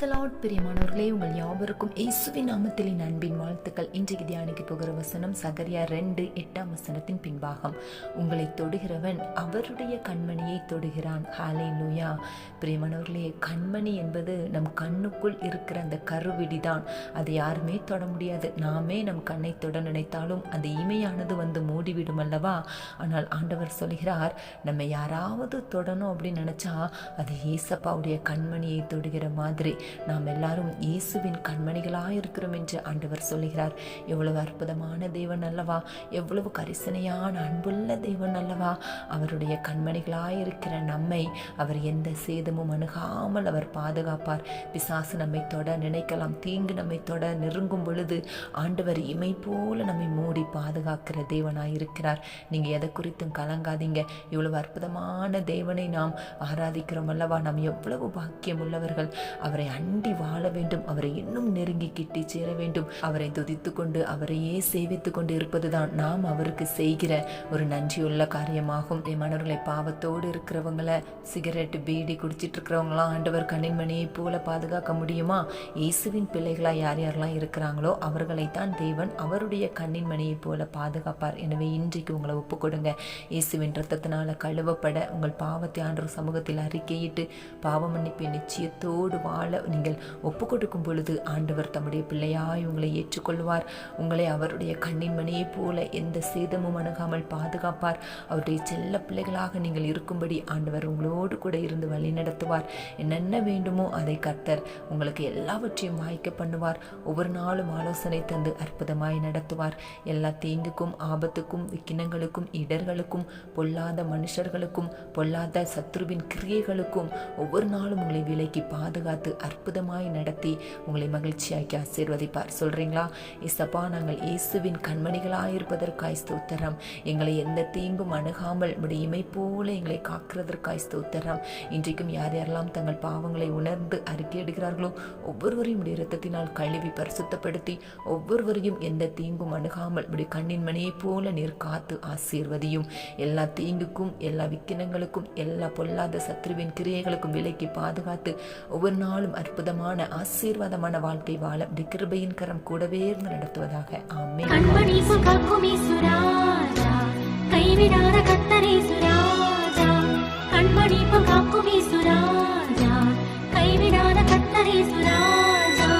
Praise the Lord பிரியமானவர்களே உங்கள் யாவருக்கும் இயேசுவின் நாமத்திலின் அன்பின் வாழ்த்துக்கள். இன்றைக்கு தியானிக்கு போகிற வசனம் சகரியா ரெண்டு எட்டாம் வசனத்தின் பின்பாகம். உங்களை தொடுகிறவன் அவருடைய கண்மணியை தொடுகிறான். ஹாலே லூயா பிரியமானவர்களே கண்மணி என்பது நம் கண்ணுக்குள் இருக்கிற அந்த கருவிடி தான் அதை யாருமே தொட முடியாது. நாமே நம் கண்ணை தொட நினைத்தாலும் அந்த இமையானது வந்து மூடிவிடும் அல்லவா? ஆனால் ஆண்டவர் சொல்கிறார் நம்ம யாராவது தொடணும் அப்படின்னு நினைச்சா அது ஏசப்பாவுடைய கண்மணியை தொடுகிற மாதிரி. நாம் எல்லாரும் இயேசுவின் கண்மணிகளாக இருக்கிறோம் என்று ஆண்டவர் சொல்லுகிறார். எவ்வளவு அற்புதமான தேவன் அல்லவா? எவ்வளவு கரிசனையான அன்புள்ள தேவன் அல்லவா? அவருடைய கண்மணிகளாக இருக்கிற நம்மை அவர் எந்த சேதமும் அணுகாமல் அவர் பாதுகாப்பார். பிசாசு நம்மை தொட நினைக்கலாம் தீங்கு நம்மை தொட நெருங்கும் பொழுது ஆண்டவர் இமை போல நம்மை மூடி பாதுகாக்கிற தேவனாய் இருக்கிறார். நீங்கள் எதை குறித்தும் கலங்காதீங்க. இவ்வளவு அற்புதமான தேவனை நாம் ஆராதிக்கிறோம் அல்லவா? நாம் எவ்வளவு பாக்கியம் உள்ளவர்கள். அவரை அண்டி வாழ வேண்டும். அவரை இன்னும் நெருங்கி கிட்டி சேர வேண்டும். அவரை துதித்து கொண்டு அவரையே சேவித்து கொண்டு இருப்பதுதான் நாம் அவருக்கு செய்கிற ஒரு நன்றியுள்ள காரியமாகும். மனவர்களை பாவத்தோடு இருக்கிறவங்கள சிகரெட் பீடி குடிச்சிட்டு இருக்கிறவங்களாம் ஆண்டவர் கண்ணின் போல பாதுகாக்க முடியுமா? இயேசுவின் பிள்ளைகளா யார் யாரெல்லாம் இருக்கிறாங்களோ அவர்களைத்தான் தேவன் அவருடைய கண்ணின் மணியை போல பாதுகாப்பார். எனவே இன்றைக்கு உங்களை ஒப்பு கொடுங்க. இயேசுவின் ரத்தத்தினால கழுவப்பட உங்கள் பாவத்தை ஆண்டவர் சமூகத்தில் அறிக்கையிட்டு பாவ மன்னிப்பை நிச்சயத்தோடு வாழ நீங்கள் ஒப்பு கொடுக்கும் பொழுது ஆண்டவர் தம்முடைய பிள்ளையாய் உங்களை ஏற்றுக்கொள்வார். உங்களை அவருடைய கண்ணின் மணியைப் போல எந்த சேதமும் அணுகாமல் பாதுகாப்பார். அவருடைய செல்ல பிள்ளைகளாக நீங்கள் இருக்கும்படி ஆண்டவர் உங்களோடு கூட இருந்து வழி நடத்துவார். என்னென்ன வேண்டுமோ அதை கர்த்தர் உங்களுக்கு எல்லாவற்றையும் வாய்க்க பண்ணுவார். ஒவ்வொரு நாளும் ஆலோசனை தந்து அற்புதமாய் நடத்துவார். எல்லா தீங்குக்கும் ஆபத்துக்கும் விக்கினங்களுக்கும் இடர்களுக்கும் பொல்லாத மனுஷர்களுக்கும் பொல்லாத சத்ருவின் கிரியைகளுக்கும் ஒவ்வொரு நாளும் உங்களை விலைக்கு பாதுகாத்து அற்புதமாய் நடத்தி உங்களை மகிழ்ச்சியாக்கி ஆசீர்வதிப்பார். சொல்றீங்களா? இசப்பா நாங்கள் இயேசுவின் கண்மணிகளாயிருப்பதற்காய் ஸ்தோத்திரம். எங்களை எந்த தீங்கும் அணுகாமல் உடைய இமை போல எங்களை காக்கிறதற்காய் ஸ்தோத்திரம். இன்றைக்கும் யார் யாரெல்லாம் தங்கள் பாவங்களை உணர்ந்து அறிக்கையிடுகிறார்களோ ஒவ்வொருவரையும் உடைய இரத்தத்தினால் கழுவி பரிசுத்தப்படுத்தி ஒவ்வொருவரையும் எந்த தீங்கும் அணுகாமல் உடைய கண்ணின் மணியைப் போல நீர் காத்து ஆசீர்வதியும். எல்லா தீங்குக்கும் எல்லா விக்கினங்களுக்கும் எல்லா பொல்லாத சத்ருவின் கிரியைகளுக்கும் விலைக்கு பாதுகாத்து ஒவ்வொரு நாளும் அற்புதமான ஆசீர்வாதமான வாழ்க்கை வாழ அப்படி கிருபையின் கரம் கூடவே இருந்து நடத்துவதாக. ஆமே கைவிடாத கத்தரே சுராஜா